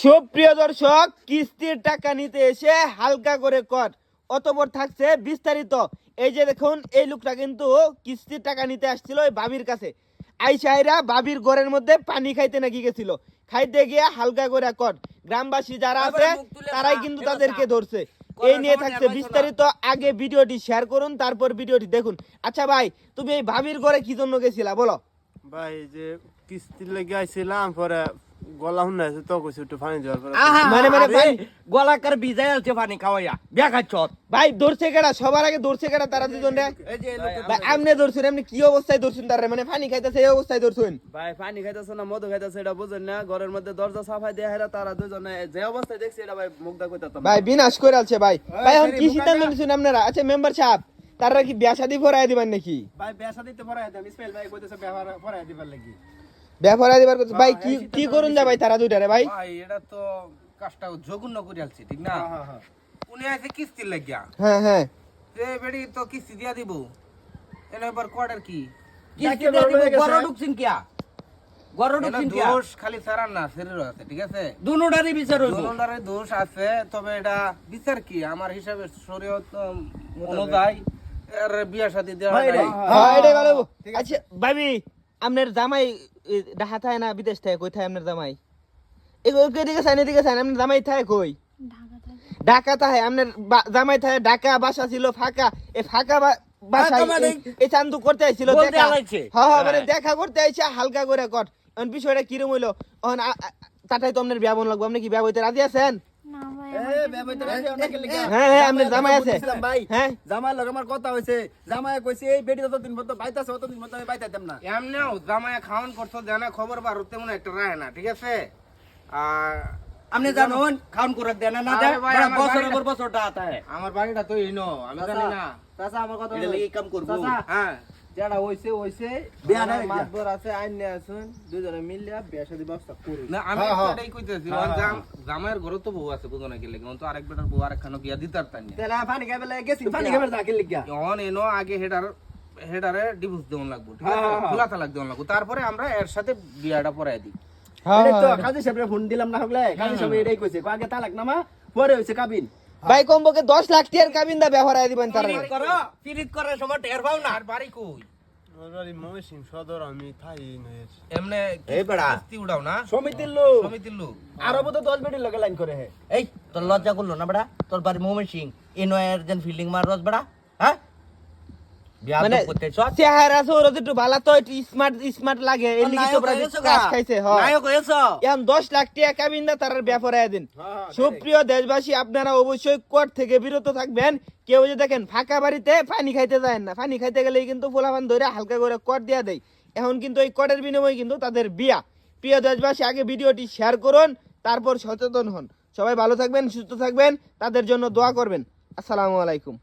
সুপ্রিয় দর্শক কিস্তির টাকা নিতে এসে হালকা করে কর। অতপর থাকছে বিস্তারিত। এই যে দেখুন এই লোকটা কিন্তু কিস্তির টাকা নিতে আসছিল ওই বাবির কাছে। আইসাইরা বাবির ঘরের মধ্যে পানি খাইতে নাকি গেছিল। খাইতে গিয়ে হালকা করে কর। গ্রামবাসী যারা আছে তারাই কিন্তু তাদেরকে ধরছে। এই নিয়ে থাকছে। বিস্তারিত। আগে ভিডিওটি শেয়ার করুন তারপর ভিডিওটি দেখুন। আচ্ছা ভাই তুমি এই ভাবির ঘরে কি জন্য গেছিলা বলো? ভাই যে কিস্তির লেগে আইছিলাম পরে গলা শুনে আছে তো কইছে একটু পানি দেওয়ার পরে আহা, মানে মানে ভাই ভিজাই আছে পানি খাওয়াইয়া? খাচ্ছ ভাই কেডা? সবার আগে কেডা তারা দুজন রে? এই যে লোকটা- ভাই আপনি ধরছেন আপনি কি অবস্থায় ধরছেন তারা মানে পানি খাইতেছে এই অবস্থায় ভাই পানি খাইতেছে না মধু খাইতেছে এটা বুঝেন না। ঘরের মধ্যে দরজা সাফাই দিয়ে হেরা তারা দুজনে যে অবস্থায় দেখছি এটা ভাই ভাই বিনাশ করে আছে ভাই। ভাই এখন কি সিদ্ধান্ত নিছেন আপনারা? আচ্ছা মেম্বার সাহেব তারা কি বিয়া শাদি ভরাই দিবেন নাকি? ভাই বেসা দিতে পড়াই দেন ইসমাইল ভাই কইতেছে ব্যবহার পড়াই দিবার লাগি। দিবার কথা ভাই হ্যাঁ, কি কি করুন যা ভাই তারা দুইটারে ভাই ভাই এটা তো কাজটা জঘন্য করে আলছি ঠিক না হ্যাঁ হ্যাঁ হ্যাঁ উনি আছে কিস্তির লাগিয়া হ্যাঁ হ্যাঁ বেড়ি তো কিস্তি দিয়া দিব এবার কোয়ার্টার কি কিস্তি দিয়ে দিব। ঢুকছিন কিয়া? গরু এনে ঢুকছিন কিয়া? দোষ খালি সারার না শরীর আছে ঠিক আছে দুনুটারই বিচার হইব। দোষ আছে তবে এটা বিচার কি আমার হিসাবে অনুযায়ী এর বিয়া শাদী দেওয়া। হ্যাঁ, হ্যাঁ আচ্ছা ভাবি আপনার জামাই ঢাকা থাকে না বিদেশ থাকে কই থাকে আপনার জামাই? এদিকে চাই এদিকে চাই আপনার জামাই থাকে কই? ঢাকা থাকে আপনার জামাই থাকে ঢাকা বাসা ছিল ফাঁকা এ ফাঁকা বা- বাসায় ফাঁকা মানে এই- এই চান্দু করতে আইছিল দেখা। হ্যাঁ হ্যাঁ মানে দেখা করতে আইছে হালকা করে কর এখন বিষয়টা কিরম হইল? তাটাই তো আপনার বিয়া বন লাগবো আপনি কি বিয়া বইতে রাজি আছেন? খবর বার তেমন একটা রায় না ঠিক আছে? আর আপনি জানুন, খাউন কুরাক দেয় না না আরে দেয়? ভাই, বড় আমার বাড়িটা- পর বছরটা আতা আমার বাড়িটা তো ইনো আমি জানি না। চাচা আমার কথা কাম করব। চাচা, হ্যাঁ। যেটা হইছে হইছে। বিয়া মাতবর আছে আইন নিয়ে আসুন। দুজনে মিলিয়া বিয়া শাদী ব্যবস্থা করুন। না আমি হ্যাঁ, হ্যাঁ। এটাই কইতেছি জাম- জামাইয়ের ঘরে তো বউ আছে বুঝো না কি লাগে তো আরেক বেটার বউ আরেকখানো গিয়া দিতার তানি তেলা পানি খাইবে লাগে গেছি। পানি খাইবে রাখি লিগা। অন এনো আগে হেডার হেডারে ডিভোর্স দেওয়ান লাগবো ঠিক আছে? হ্যাঁ, হ্যাঁ। খোলা তালাক দেওয়ান লাগবো। তারপরে আমরা এর সাথে বিয়াটা পরাই দিই। হ্যাঁ, তো হ্যাঁ। কাজী সাহেবের ফোন দিলাম না হলে কাজী সাহেব এটাই কইছে আগে তালাক নামা পরে হইছে কাবিন। ভাই কমপক্ষে দশ লাখ টিয়ার কাবিন দা ব্যবহার আয় দিবেন তারা পিরিত করো, পিরিত করার সময় টের পাও না। আর বাড়ি কই আমার বাড়ি ময়মনসিংহ সদর আমি থাই নয়ের এমনে এই বেড়া। কিস্তি উড়াও না সমিতির লোক সমিতির লোক আরও বোধ দশ বেটির লগে লাইন করে হে এই, তোর লজ্জা করল না বেড়া? তোর বাড়ি ময়মনসিংহ। এই নয় একজন ফিল্ডিং মারস বেড়া? হ্যাঁ? মানে তো করতে চল। চেহারা সৌর একটু ভালো তো একটু স্মার্ট স্মার্ট লাগে। এর লিগে তো নায়ক প্রায় হয়েছো কাজ খাইছে হয়। এখন দশ লাখ টাকা কাবিন দা তার ব্যাপারে দিন। সুপ্রিয় দেশবাসী আপনারা অবশ্যই কর থেকে বিরত থাকবেন। কেউ যে দেখেন ফাঁকা বাড়িতে পানি খাইতে যায় না। পানি খাইতে গেলেই কিন্তু ফোলাফান ধরে হালকা করে কর দিয়া দেয়। এখন কিন্তু এই করের বিনিময়ে কিন্তু তাদের বিয়া। প্রিয় দেশবাসী আগে ভিডিওটি শেয়ার করুন তারপর সচেতন হন। সবাই ভালো থাকবেন সুস্থ থাকবেন তাদের জন্য দোয়া করবেন। আসসালামু আলাইকুম।